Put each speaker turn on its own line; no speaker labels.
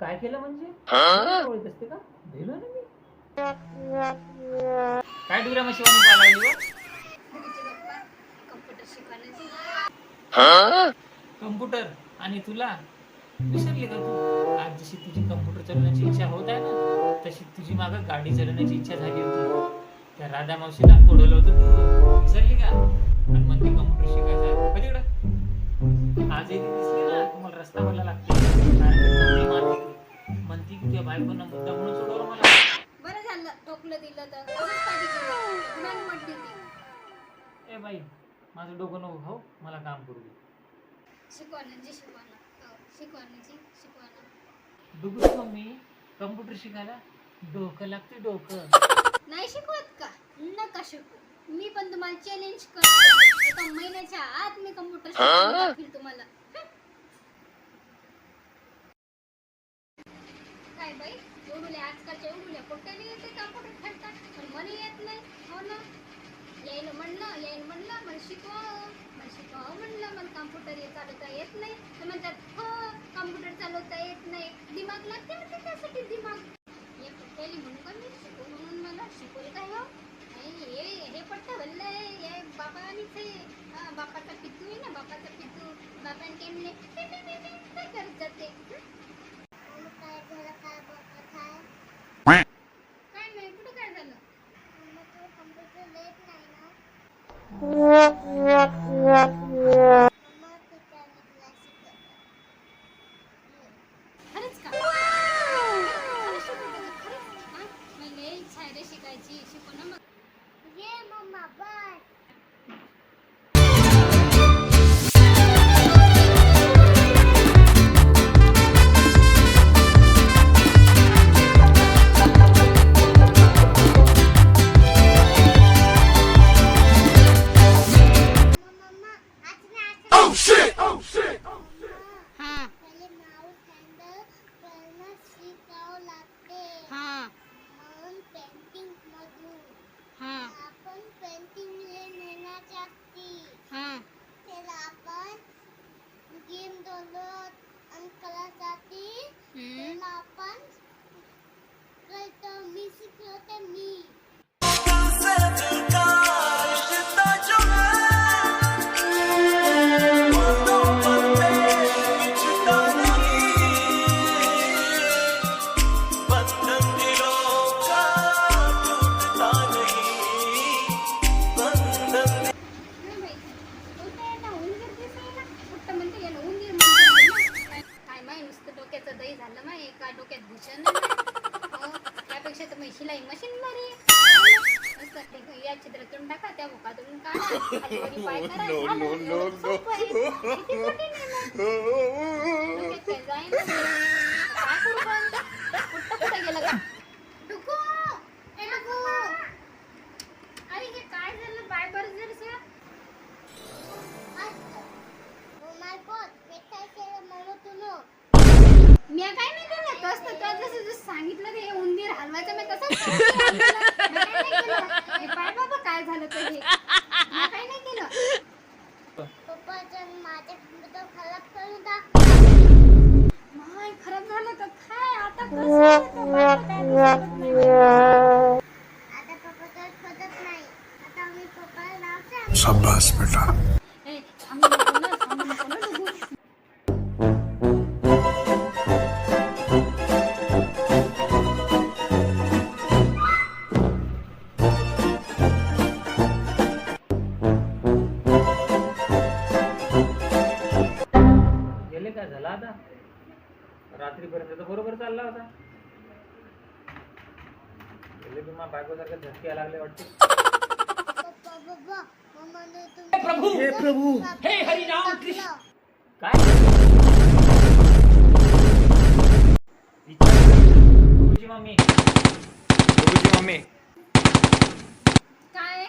काय
केलं
म्हणजे? ओळख असते का? भेलो ना मी. काय डुगऱ्या लागली
बाप्पा, कम्प्युटर.
आणि तुला? विसरली का तू. आज जशी तुझी कम्प्युटर चालवण्याची इच्छा होत आहे ना तशी तुझी मागं गाडी चालवण्याची इच्छा झाली होती. त्या राधा मावशीला फोडवलं होतं तू. विसरली का? आणि म्हणते कम्प्युटर शिकायचं आहे. कधीकडं आज एक दिसली ना तुम्हाला रस्ता मला लागते. बायकोनं मुद्दा म्हणून सोडवलं मला.
बरं झालं टोकलं दिलं तर. असंच पाहिजे केलं. मग म्हटली ती.
ए बाई माझं डोकं नको खाऊ मला काम करू दे.
शिकवण्याची शिकवणं हो, शिकवण्याची शिकवणं
डुगरी मम्मी कम्प्युटर शिकायला डोकं लागते डोकं.
नाही शिकवत का? नका शिकू. मी पण तुम्हाला चॅलेंज करतो. एका महिन्याच्या आत मी कम्प्युटर शिकवून दाखवील तुम्हाला हं? काय बाई एवढुले आजकालच्या एवढुल्या कुठे येते कम्प्युटर खेळतात पण मला येत नाही हो ना यायला म्हणलं यायला म्हणलं मला शिकवावं मला शिकवावं म्हणलं मला कम्प्युटर हे चालवता येत नाही तर म्हणतात हो कम्प्युटर चालवता येत नाही दिमाग लागते म्हणते त्यासाठी दिमाग हे पहिली म्हणून का मी शिकव म्हणून मला शिकवलं काय हो नाही, हे हे पट्ट भरलं आहे हे बापानीच आहे बापाचा पितू आहे ना बापाचा पितू बापाने केमले काय करत शिकायची शिकू ना मग. ये मम्मा बाय झालं माय का डोक्यात भूषण. हो, त्यापेक्षा तर मी शिलाई मशीन बरी ते या चित्रातून टाका त्या मुखातून काढा खाली वरी पाय करा झालं. एवढं सोपं आहे. किती कठीण आहे मग. डोक्यात काय जाईना. काय करू पण? कुठं कुठं गेलं का हलवायचं मी तसंच केलं. मी काय नाही केलं. हे पाय बाबा काय झालं तर हे मी काय नाही केलं
पप्पाचं माझे कम्प्युटर खराब करून टाक
माय खराब झालं तर काय आता कसं होतं? मला काय दिसत नाही.
आता पप्पा तर खोदत नाही आता मी पप्पाला सांग
शाबाश बेटा
ए, सांगू नको
रात्रीपर्यंत. तर बरोबर चालला होता. तुम्हाला बायकोसारखे झटके यायला लागले वाटते. प्रभू! हे प्रभू! हे हरिनाम
कृष्ण!
काय? तुझी मम्मी तुझी मम्मी
काय?